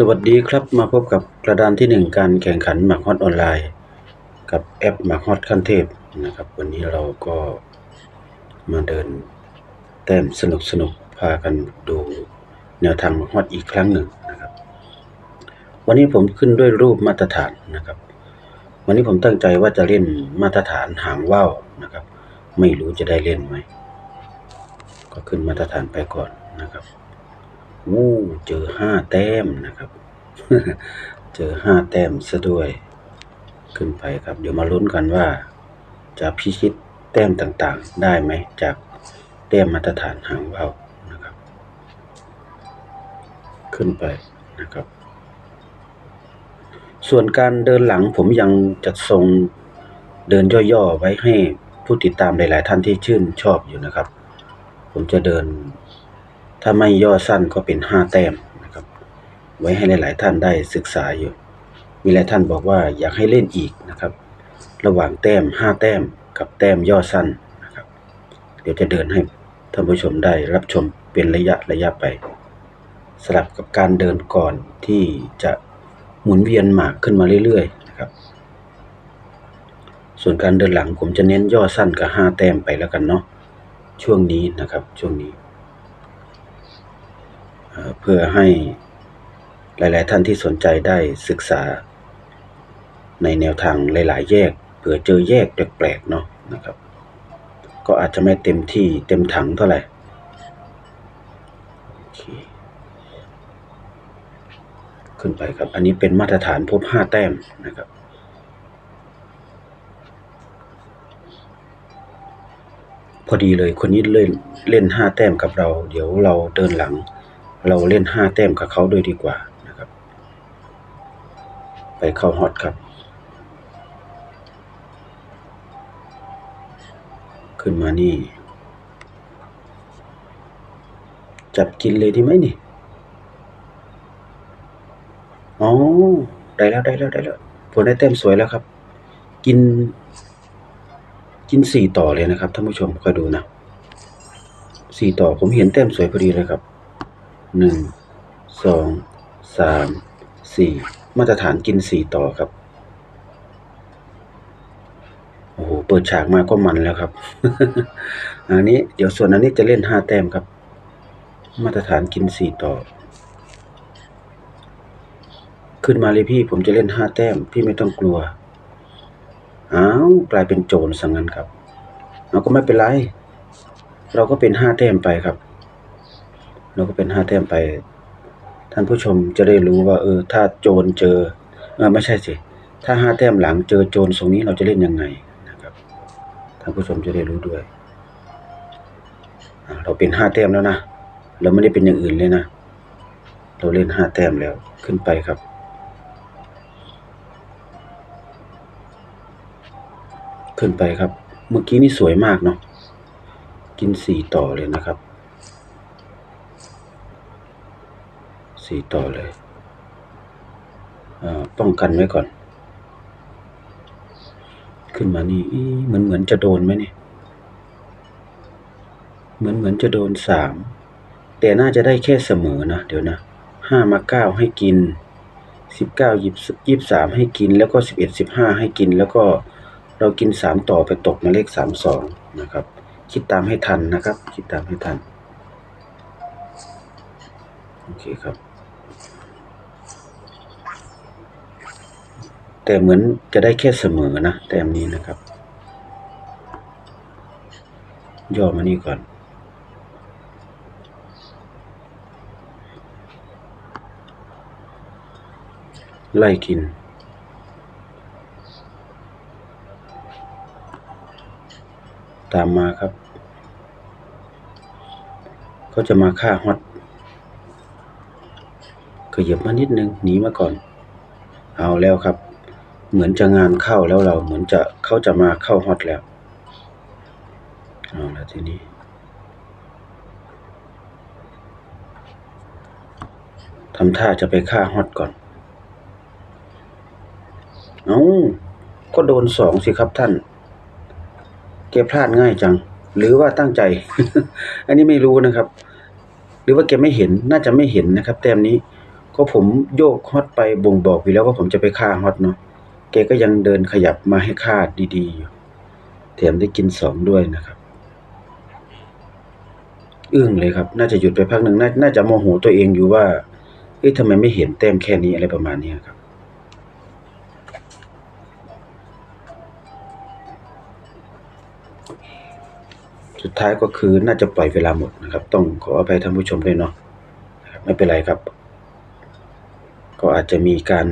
สวัสดีครับมาพบกับกระดานที่หนึ่งการแข่งขันหมากฮอตออนไลน์ กับแอปหมากฮอตขั้นเทพนะครับ วันนี้เราก็มาเดินแต้มสนุกสนุกพากันดูแนวทางหมากฮอตอีกครั้งหนึ่งนะครับ วันนี้ผมขึ้นด้วยรูปมาตรฐานนะครับ วันนี้ผมตั้งใจว่าจะเล่นมาตรฐานหางว่าวนะครับ ไม่รู้จะได้เล่นไหมก็ขึ้นมาตรฐานไปก่อนนะครับ วู้เจอห้าแต้มนะครับ เจอห้าแต้มซะด้วย ขึ้นไปครับ เดี๋ยวมาลุ้นกันว่า จะพิชิตแต้มต่างๆ ได้ไหมจากแต้มมาตรฐานหางว่าวนะครับ ขึ้นไปนะครับ ส่วนการเดินหลังผมยังจะทรงเดินย่อๆไว้ให้ผู้ติดตามหลายๆท่านที่ชื่นชอบอยู่นะครับ ผมจะเดิน ถ้าไม่ย่อสั้นก็เป็นห้าแต้มนะครับ ไว้ให้หลาย ๆ ท่านได้ศึกษาอยู่ มีหลายท่านบอกว่าอยากให้เล่นอีกนะครับ ระหว่างแต้มห้าแต้มกับแต้มย่อสั้นนะครับ เดี๋ยวจะเดินให้ท่านผู้ชมได้รับชมเป็นระยะระยะไป สลับกับการเดินก่อนที่จะหมุนเวียนหมากขึ้นมาเรื่อย ๆ นะครับ ส่วนการเดินหลังผมจะเน้นย่อสั้นกับห้าแต้มไปแล้วกันเนาะช่วงนี้นะครับช่วงนี้ เพื่อให้หลาย ๆ ท่านที่สนใจได้ศึกษา ในแนวทางหลาย ๆ แยกเผื่อเจอแยกแปลก ๆ เนาะนะครับ ก็อาจจะไม่เต็มที่เต็มถังเท่าไหร่ขึ้นไปครับ อันนี้เป็นมาตรฐานพบห้าแต้มนะครับพอดีเลยคนนี้เล่นเล่นห้าแต้มกับเรา เดี๋ยวเราเดินหลัง เราเล่นห้าแต้มกับเขาด้วยดีกว่านะครับ ไปเข้าฮอตครับ ขึ้นมานี่ จับกินเลยดีไหมนี่อ๋อได้แล้วได้แล้วได้แล้วผลได้แต้มสวยแล้วครับ กิน กินสี่ต่อเลยนะครับท่านผู้ชมคอยดูนะสี่ต่อผมเห็นแต้มสวยพอดีเลยครับ หนึ่งสองสามสี่มาตรฐานกินสี่ต่อครับ โอ้โห เปิดฉากมาก็มันแล้วครับ อันนี้เดี๋ยวส่วนอันนี้จะเล่นห้าแต้มครับ มาตรฐานกินสี่ต่อ ขึ้นมาเลยพี่ผมจะเล่นห้าแต้ม พี่ไม่ต้องกลัว อ้าวกลายเป็นโจรสังงั้นครับ เราก็ไม่เป็นไร เราก็เป็นห้าแต้มไปครับ เราก็เป็นห้าแต้มไป ท่านผู้ชมจะได้รู้ว่า เออ ถ้าโจรเจอเออไม่ใช่สิ ถ้าห้าแต้มหลังเจอโจรตรงนี้เราจะเล่นยังไงนะครับ ท่านผู้ชมจะได้รู้ด้วย เราเป็นห้าแต้มแล้วนะ เราไม่ได้เป็นอย่างอื่นเลยนะ เราเล่นห้าแต้มแล้วขึ้นไปครับขึ้นไปครับ เมื่อกี้นี่สวยมากเนาะ กินสี่ต่อเลยนะครับ สี่ต่อเลยอาป้องกันไว้ก่อน ขึ้นมานี่เหมือนเหมือนจะโดนไหมเนี่ยเหมือนเหมือนจะโดนสามแต่น่าจะได้แค่เสมอนะเดี๋ยวนะห้ามาเก้าให้กินสิบเก้ายิบยิบสามให้กิน แล้วก็สิบเอ็ดสิบห้าให้กิน แล้วก็เรากินสามต่อไปตกมาเลขสามสองนะครับ คิดตามให้ทันนะครับ คิดตามให้ทัน โอเคครับ แต่เหมือนจะได้แค่เสมอนะแต้มนี้นะครับ ย่อมานี่ก่อน ไล่กิน ตามมาครับเขาจะมาฆ่าฮอตขยับมานิดนึงหนีมาก่อน เอาแล้วครับ เหมือนจะงานเข้าแล้วเราเหมือนจะเขาจะมาเข้าฮอตแล้วเอาล้วทีนี้ ทำท่าจะไปฆ่าฮอตก่อน เอาก็โดนสองสิครับท่าน แกพลาดง่ายจัง หรือว่าตั้งใจ อันนี้ไม่รู้นะครับ หรือว่าแกไม่เห็น น่าจะไม่เห็นนะครับ แต้มนี้ ก็ผมโยกฮอตไปบ่งบอกอยู่แล้วว่าผมจะไปฆ่าฮอตเนาะ แกก็ยังเดินขยับมาให้ฆ่าดีๆอยู่แถมได้กินสองด้วยนะครับ อึ้งเลยครับ น่าจะหยุดไปพักหนึ่งนาน่าจะโมโหตัวเองอยู่ว่าเอ๊ะทำไมไม่เห็นแต้มแค่นี้อะไรประมาณนี้ครับ สุดท้ายก็คือน่าจะปล่อยเวลาหมดนะครับ ต้องขออภัยท่านผู้ชมด้วยเนาะไม่เป็นไรครับ ก็อาจจะมีการ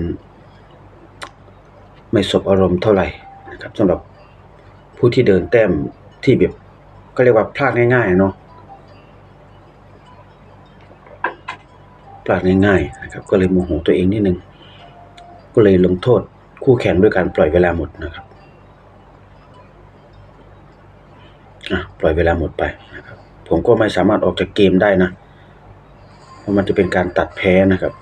ไม่สบอารมณ์เท่าไหร่นะครับสำหรับผู้ที่เดินแต้มที่แบบก็เรียกว่าพลาดง่ายๆเนาะพลาดง่ายๆนะครับ ก็เลยโมโหตัวเองนิดนึงก็เลยลงโทษคู่แข่งด้วยการปล่อยเวลาหมดนะครับอะปล่อยเวลาหมดไปนะครับ ผมก็ไม่สามารถออกจากเกมได้นะ เพราะมันจะเป็นการตัดแพ้นะครับ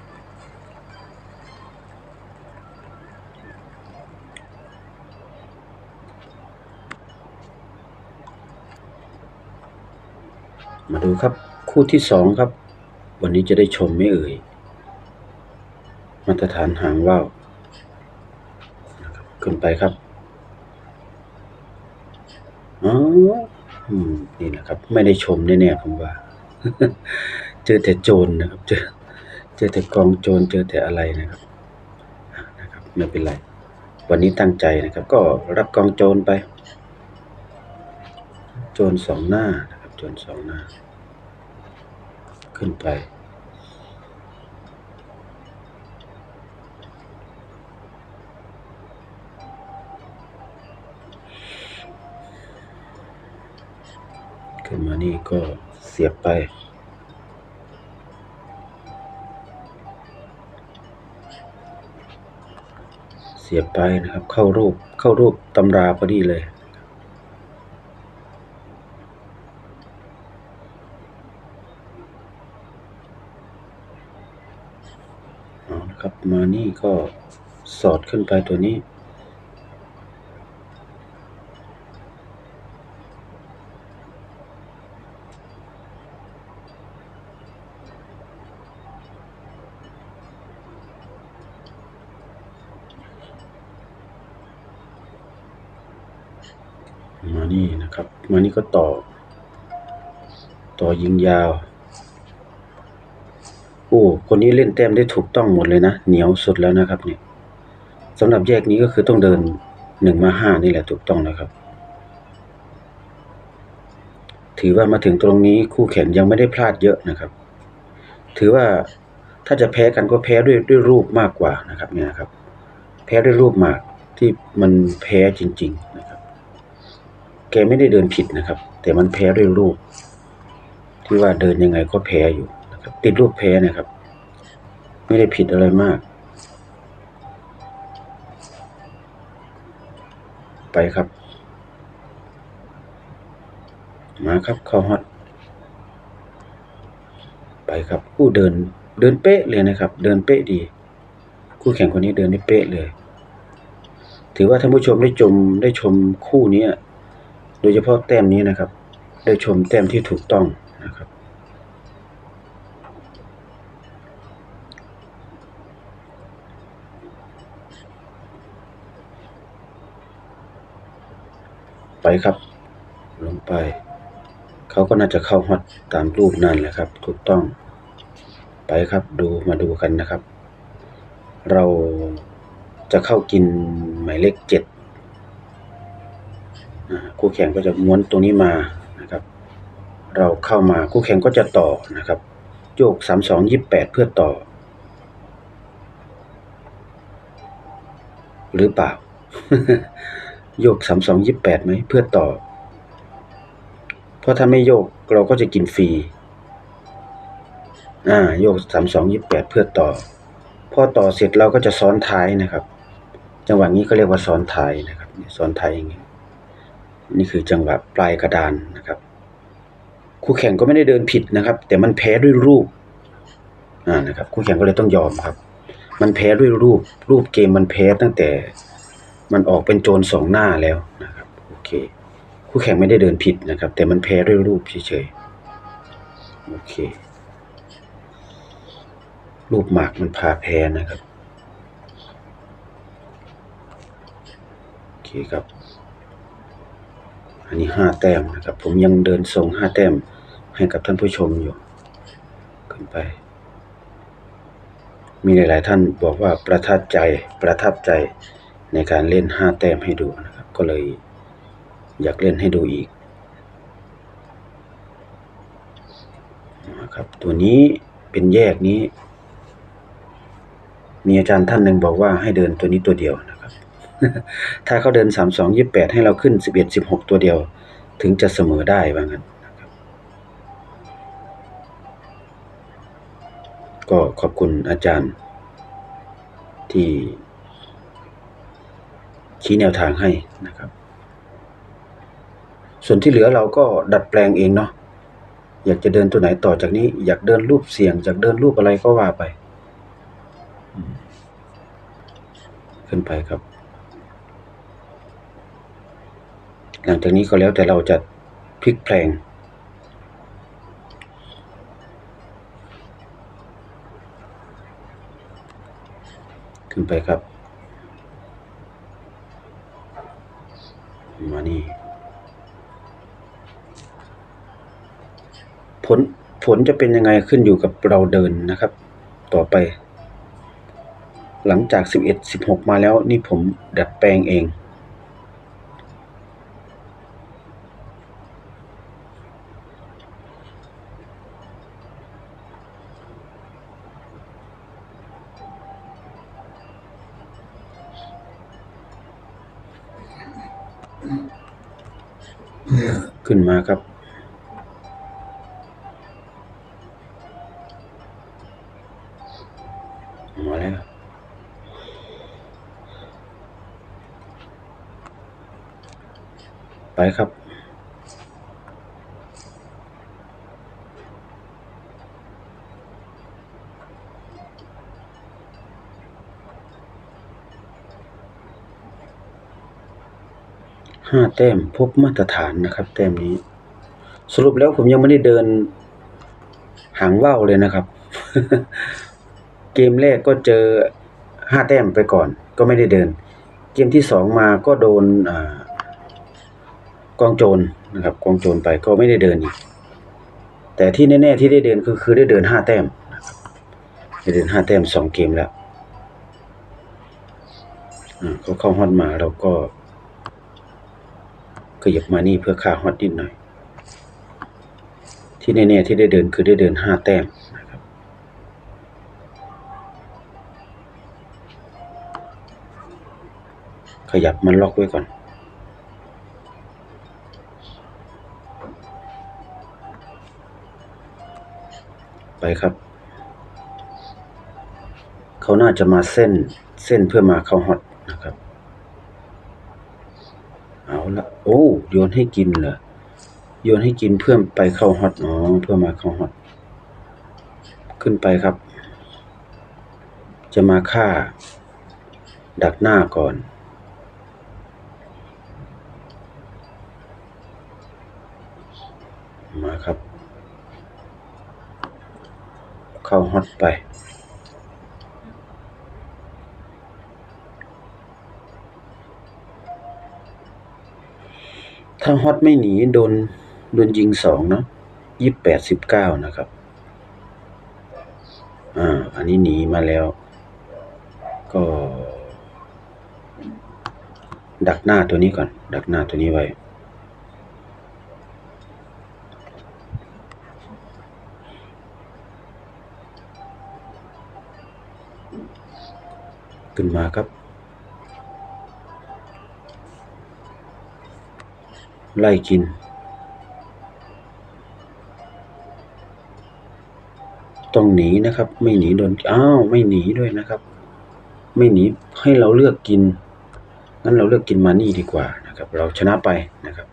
มาดูครับคู่ที่สองครับ วันนี้จะได้ชมไม่เอ่ย มาตรฐานหางว่าวขึ้นไปครับอ๋อนี่แหละครับ ไม่ได้ชมแน่ๆผมว่า เจอแต่โจรนะครับ เจอเจอแต่กองโจรเจอแต่อะไรนะครับนะครับ ไม่เป็นไร วันนี้ตั้งใจนะครับ ก็รับกองโจรไป โจรสองหน้านะครับ โจรสองหน้า ขึ้นไป ขึ้นมานี่ก็เสียบไปเสียบไปนะครับ เข้ารูปเข้ารูปตำราพอดีเลย เอาละครับ มานี่ก็สอดขึ้นไปตัวนี้ มานี่นะครับ มานี่ก็ต่อ ต่อยิงยาว คนนี้เล่นแต้มได้ถูกต้องหมดเลยนะ เหนียวสุดแล้วนะครับเนี่ยสำหรับแยกนี้ก็คือต้องเดินหนึ่งมาห้านี่แหละถูกต้องนะครับ ถือว่ามาถึงตรงนี้คู่แข่งยังไม่ได้พลาดเยอะนะครับ ถือว่าถ้าจะแพ้กันก็แพ้ด้วยด้วยรูปมากกว่านะครับเนี่ยนะครับ แพ้ด้วยรูปมากที่มันแพ้จริง ๆนะครับ แกไม่ได้เดินผิดนะครับ แต่มันแพ้ด้วยรูป ที่ว่าเดินยังไงก็แพ้อยู่นะครับ ติดรูปแพ้นะครับ ไม่ได้ผิดอะไรมาก ไปครับ มาครับเข้าฮอตไปครับผู้เดินเดินเป๊ะเลยนะครับ เดินเป๊ะดี คู่แข่งคนนี้เดินได้เป๊ะเลย ถือว่าท่านผู้ชมได้ชมได้ชมคู่นี้โดยเฉพาะแต้มนี้นะครับ ได้ชมแต้มที่ถูกต้องนะครับ ไปครับ ลงไป เขาก็น่าจะเข้าฮอตตามรูปนั่นแหละครับ ถูกต้อง ไปครับดูมาดูกันนะครับ เราจะเข้ากินหมายเลขเจ็ดคู่แข่งก็จะม้วนตรงนี้มานะครับ เราเข้ามาคู่แข่งก็จะต่อนะครับโยกสามสองยี่แปดเพื่อต่อ หรือเปล่า โยกสามสองยี่แปดไหมเพื่อต่อ เพราะถ้าไม่โยกเราก็จะกินฟรี อ่า โยกสามสองยี่แปดเพื่อต่อ พอต่อเสร็จเราก็จะซ้อนท้ายนะครับ จังหวะนี้ก็เรียกว่าซ้อนท้ายนะครับ ซ้อนท้ายอย่างนี้ นี่คือจังหวะปลายกระดานนะครับ คู่แข่งก็ไม่ได้เดินผิดนะครับ แต่มันแพ้ด้วยรูป อ่า นะครับ คู่แข่งก็เลยต้องยอมครับ มันแพ้ด้วยรูป รูปเกมมันแพ้ตั้งแต่ มันออกเป็นโจรสองหน้าแล้วนะครับโอเคคู่แข่งไม่ได้เดินผิดนะครับ แต่มันแพ้ด้วยรูปเฉยๆโอเค รูปหมากมันพาแพ้นะครับโอเคครับ อันนี้ห้าแต้มนะครับ ผมยังเดินส่งห้าแต้มให้กับท่านผู้ชมอยู่ขึ้นไป มีหลาย ๆ ท่านบอกว่าประทับใจประทับใจ ในการเล่นห้าแต้มให้ดูนะครับ ก็เลยอยากเล่นให้ดูอีกนะครับตัวนี้เป็นแยกนี้ มีอาจารย์ท่านหนึ่งบอกว่าให้เดินตัวนี้ตัวเดียวนะครับ ถ้าเขาเดินสามสองยี่แปดให้เราขึ้นสิบเอ็ดสิบหกตัวเดียว ถึงจะเสมอได้ว่างั้นนะครับก็ขอบคุณอาจารย์ที่ ชี้แนวทางให้นะครับ ส่วนที่เหลือเราก็ดัดแปลงเองเนาะอยากจะเดินตัวไหนต่อจากนี้ อยากเดินรูปเสียงอยากเดินรูปอะไรก็ว่าไป ขึ้นไปครับ หลังจากนี้ก็แล้วแต่เราจะพลิกแพลงขึ้นไปครับ มานี่ ผลผลจะเป็นยังไงขึ้นอยู่กับเราเดินนะครับ ต่อไป หลังจาก 11 16 มาแล้วนี่ผมดัดแปลงเอง ขึ้นมาครับ มาแล้วไปครับ ห้าแต้มพบมาตรฐานนะครับ แต้มนี้ สรุปแล้วผมยังไม่ได้เดิน หางว่าวเลยนะครับ เกมแรกก็เจอห้าแต้มไปก่อน ก็ไม่ได้เดิน เกมที่สองมาก็โดนอกองโจรนะครับ กองโจรไปก็ไม่ได้เดินอีกแต่ที่แน่ๆที่ได้เดินคือคือได้เดินห้าแต้มได้เดินห้าแต้มสองเกมแล้วเขาเข้าฮอตมาเราก็ ขยับมานี่เพื่อค่าฮอตนิดหน่อย ที่แน่ๆที่ได้เดินคือได้เดินห้าแต้มนะครับขยับมันล็อกไว้ก่อนไปครับ เขาน่าจะมาเส้นเส้นเพื่อมาเข้าฮอตนะครับ เอาละโอ้โยนให้กินเหรอโยนให้กินเพื่อไปเข้าฮอตอ๋อเพื่อมาเข้าฮอตขึ้นไปครับ จะมาฆ่า ดักหน้าก่อนมาครับ เข้าฮอตไป ถ้าฮอตไม่หนีโดนโดนยิงสองเนาะยี่แปดสิบเก้านะครับ อ่า อันนี้หนีมาแล้ว ก็ ดักหน้าตัวนี้ก่อน ดักหน้าตัวนี้ไว้ขึ้นมาครับ ไล่กิน ต้องหนีนะครับ ไม่หนีโดนอ้าวไม่หนีด้วยนะครับ ไม่หนีให้เราเลือกกินงั้นเราเลือกกินมานี่ดีกว่านะครับ เราชนะไปนะครับ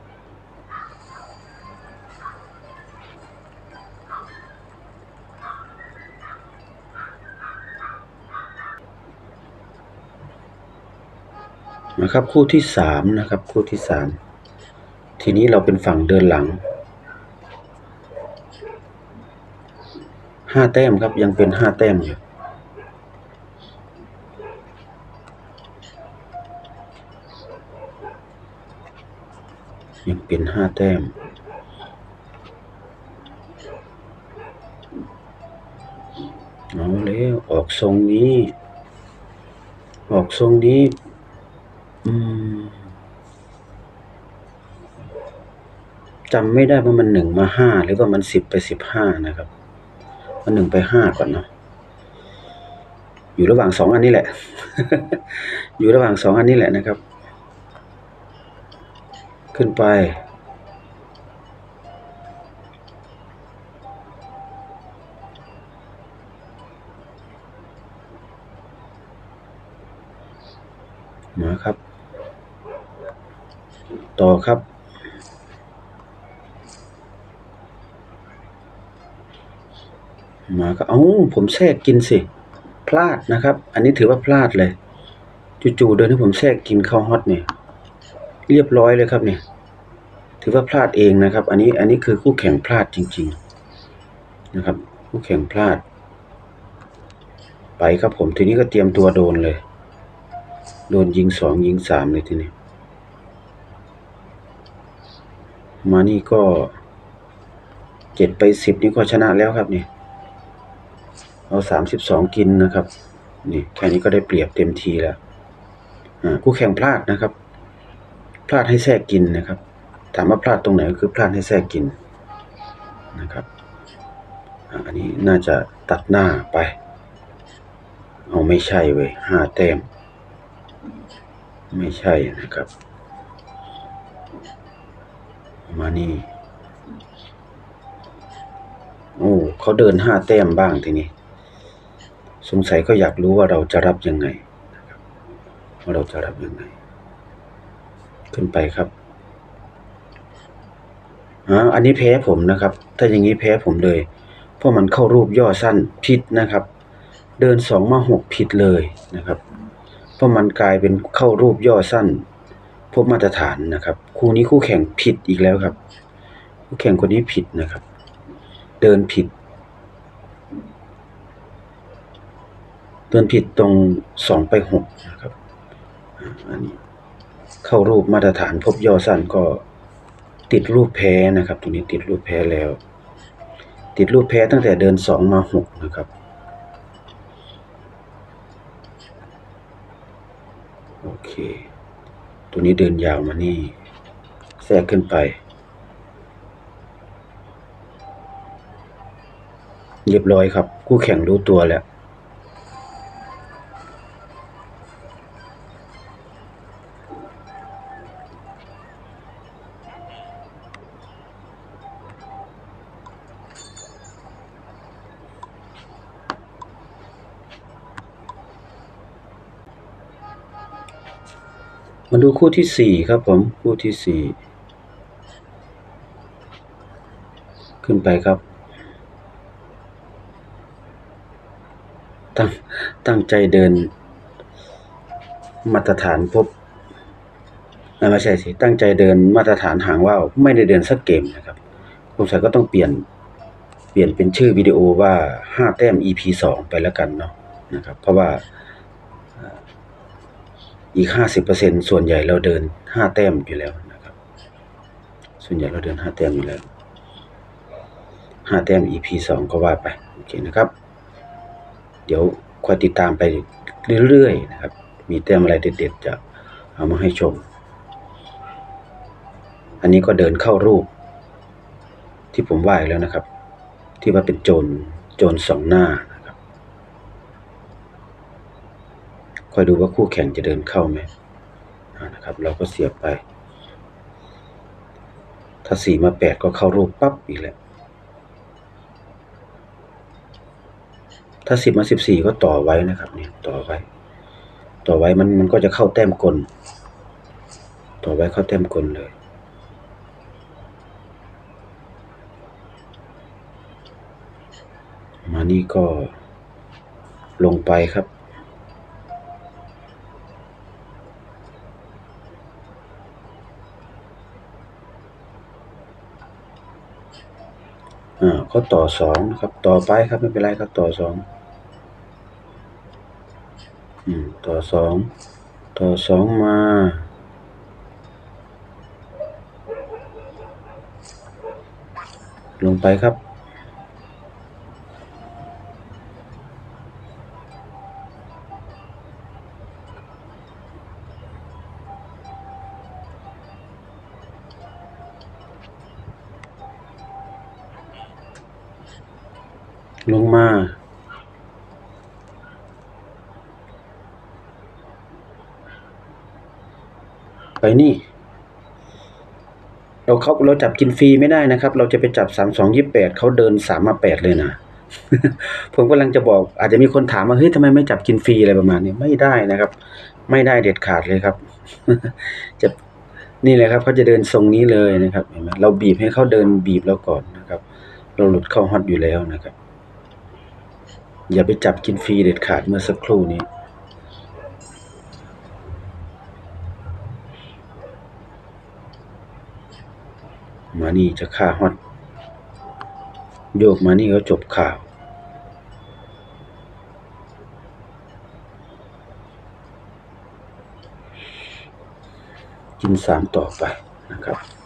นะครับคู่ที่สามนะครับคู่ที่สาม ทีนี้เราเป็นฝั่งเดินหลังห้าแต้มครับยังเป็นห้าแต้มอยู่ยังเป็นห้าแต้ม เอาแล้วออกทรงนี้ ออกทรงนี้ อืม จำไม่ได้ว่ามันหนึ่งมาห้าหรือว่ามันสิบไปสิบห้านะครับ มันหนึ่งไปห้าก่อนเนาะอยู่ระหว่างสองอันนี้แหละ อยู่ระหว่างสองอันนี้แหละนะครับ ขึ้นไป มาครับ ต่อครับ มาก็เอ้าผมแทรกกินสิ พลาดนะครับ อันนี้ถือว่าพลาดเลยจู่ๆเดินให้ผมแทรกกินข้าวฮอตเนี่ยเรียบร้อยเลยครับเนี่ยถือว่าพลาดเองนะครับ อันนี้อันนี้คือคู่แข่งพลาดจริง ๆนะครับ คู่แข่งพลาด ไปครับผมทีนี้ก็เตรียมตัวโดนเลย โดนยิงสองยิงสามเลยทีนี้มานี่ก็เจ็ดไปสิบนี่ก็ชนะแล้วครับเนี่ย เอาสามสิบสองกินนะครับ นี่แค่นี้ก็ได้เปรียบเต็มทีแล้วคู่แข่งพลาดนะครับ พลาดให้แทรกกินนะครับ ถามว่าพลาดตรงไหนก็คือพลาดให้แทรกกินนะครับ อันนี้น่าจะตัดหน้าไป เอาไม่ใช่เว้ยห้าแต้ม ไม่ใช่นะครับ มานี่โอ้เขาเดินห้าแต้มบ้างทีนี้ สงสัยก็อยากรู้ว่าเราจะรับยังไงนะครับว่าเราจะรับยังไง ขึ้นไปครับอ่าอันนี้แพ้ผมนะครับ ถ้าอย่างนี้แพ้ผมเลย เพราะมันเข้ารูปย่อสั้นผิดนะครับ เดินสองมาหกผิดเลยนะครับ เพราะมันกลายเป็นเข้ารูปย่อสั้น พบมาตรฐานนะครับ คู่นี้คู่แข่งผิดอีกแล้วครับ คู่แข่งคนนี้ผิดนะครับ เดินผิด เดินผิดตรงสองไปหกนะครับอันนี้เข้ารูปมาตรฐานพบย่อสั้นก็ติดรูปแพ้นะครับ ตรงนี้ติดรูปแพ้แล้ว ติดรูปแพ้ตั้งแต่เดินสองมาหกนะครับโอเค ตัวนี้เดินยาวมานี่ แทรกขึ้นไป เรียบร้อยครับ คู่แข่งรู้ตัวแล้ว คู่ที่สี่ครับผมคู่ที่สี่ขึ้นไปครับ ตั้งตั้งใจเดิน มาตรฐานพบเอ่อไม่ใช่สิตั้งใจเดินมาตรฐานหางว่าวไม่ได้เดินสักเกมนะครับผมใส่ก็ต้องเปลี่ยนเปลี่ยนเป็นชื่อวิดีโอว่าห้าแต้ม EP สองไปแล้วกันเนาะนะครับ เพราะว่า อีกห้าสิบเปอร์เซ็นส่วนใหญ่เราเดินห้าแต้มอยู่แล้วนะครับ ส่วนใหญ่เราเดินห้าแต้มอยู่แล้วห้าแต้ม EP สองก็ว่าไป โอเคนะครับ เดี๋ยวคอยติดตามไปเรื่อยๆนะครับ มีแต้มอะไรเด็ดๆจะเอามาให้ชม อันนี้ก็เดินเข้ารูป ที่ผมว่าอีกแล้วนะครับ ที่ว่าเป็นโจรโจรสองหน้านะครับ ค อยดูว่าคู่แข่งจะเดินเข้าไหมนะครับ เราก็เสียบไป ถ้าสี่มาแปดก็เข้ารูปปั๊บอีกแล้ว ถ้าสิบมาสิบสี่ก็ต่อไว้นะครับเนี่ยต่อไว้ ต่อไว้มันมันก็จะเข้าแต้มกล ต่อไว้เข้าแต้มกลเลยมานี่ก็ลงไปครับ เขาต่อสองครับ ต่อไปครับไม่เป็นไรครับต่อสองต่อสองต่อสองมา ลงไปครับ ลงมาไปนี่ เราเขาเราจับกินฟรีไม่ได้นะครับ เราจะไปจับสามสองยี่แปดเขาเดินสามมาแปดเลยนะ ผมกำลังจะบอก อาจจะมีคนถามว่าเฮ้ยทำไมไม่จับกินฟรีอะไรประมาณนี้ไม่ได้นะครับ ไม่ได้เด็ดขาดเลยครับ จะนี่แหละครับเขาจะเดินทรงนี้เลยนะครับเห็นไหมเราบีบให้เขาเดินบีบเราก่อนนะครับ เราหลุดเข้าฮอตอยู่แล้วนะครับ อย่าไปจับกินฟรีเด็ดขาดเมื่อสักครู่นี้ มานี่จะฆ่าฮอตโยกมานี่ก็จบข่าว กินสามต่อไปนะครับ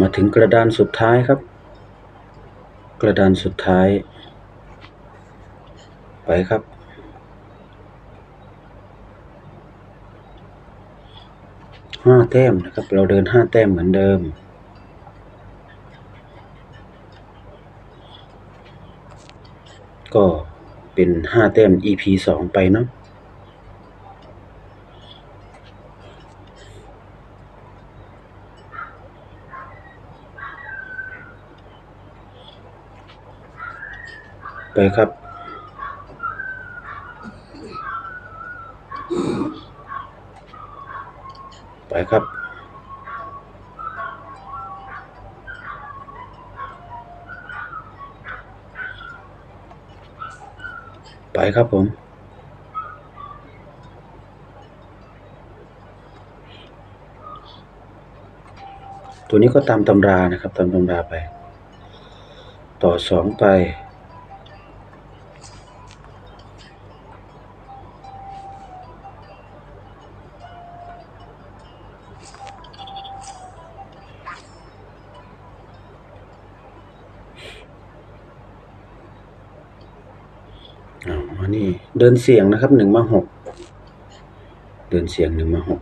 มาถึงกระดานสุดท้ายครับ กระดานสุดท้าย ไปครับ ห้าแต้มนะครับ เราเดินห้าแต้มเหมือนเดิม ก็เป็นห้าแต้ม EP สองไปเนาะ ครับ ไปครับไปครับผม ตัวนี้ก็ตามตำรานะครับ ตามตำราไป ต่อสองไป นเดินเสียงนะครับหนึ่งมาหกเดินเสียงหนึ่งมาหก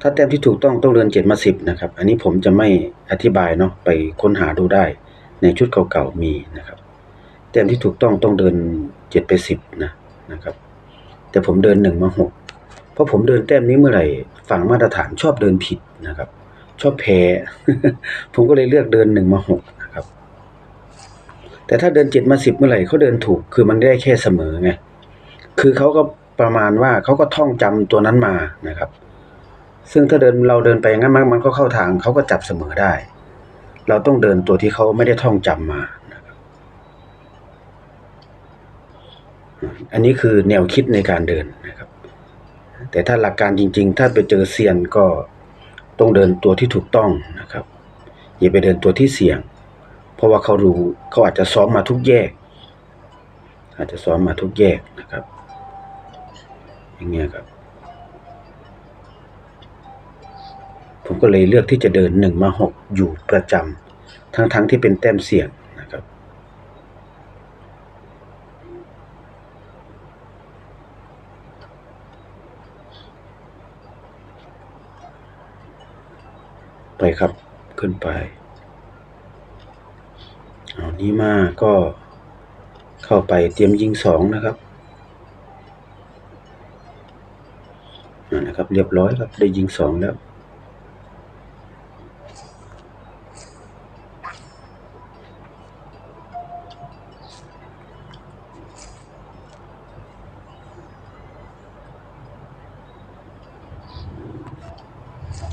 ถ้าแต้มที่ถูกต้องต้องเดินเจ็ดมาสิบนะครับ อันนี้ผมจะไม่อธิบายเนาะไปค้นหาดูได้ ในชุดเก่าๆมีนะครับแต้มที่ถูกต้องต้องเดินเจ็ดไปสิบนะนะครับ แต่ผมเดินหนึ่งมาหกเพราะผมเดินแต้มนี้เมื่อไหร่ฝั่งมาตรฐานชอบเดินผิดนะครับ ชอบแพ้ผมก็เลยเลือกเดินหนึ่งมาหกนะครับ แต่ถ้าเดินเจ็ดมาสิบเมื่อไหร่เขาเดินถูกคือมันได้แค่เสมอไง คือเขาก็ประมาณว่าเขาก็ท่องจำตัวนั้นมานะครับ ซึ่งถ้าเดินเราเดินไปงั้นมันมันก็เข้าทางเขาก็จับเสมอได้ เราต้องเดินตัวที่เขาไม่ได้ท่องจำมาอันนี้คือแนวคิดในการเดินนะครับ แต่ถ้าหลักการจริง ๆ ถ้าไปเจอเซียนก็ต้องเดินตัวที่ถูกต้องนะครับ อย่าไปเดินตัวที่เสี่ยง เพราะว่าเขารู้เขาอาจจะซ้อมมาทุกแยก อาจจะซ้อมมาทุกแยกนะครับ อย่างเงี้ยครับ ผมก็เลยเลือกที่จะเดินหนึ่งมาหกอยู่ประจำทั้งๆทที่เป็นแต้มเสี่ยงนะครับ ไปครับขึ้นไปเอานี้มาก็เข้าไปเตรียมยิงสองนะครับอ่า นะครับ เรียบร้อยครับ ได้ยิงสองแล้ว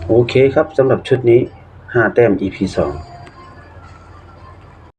โอเคครับสำหรับชุดนี้ห้าแต้ม EP สอง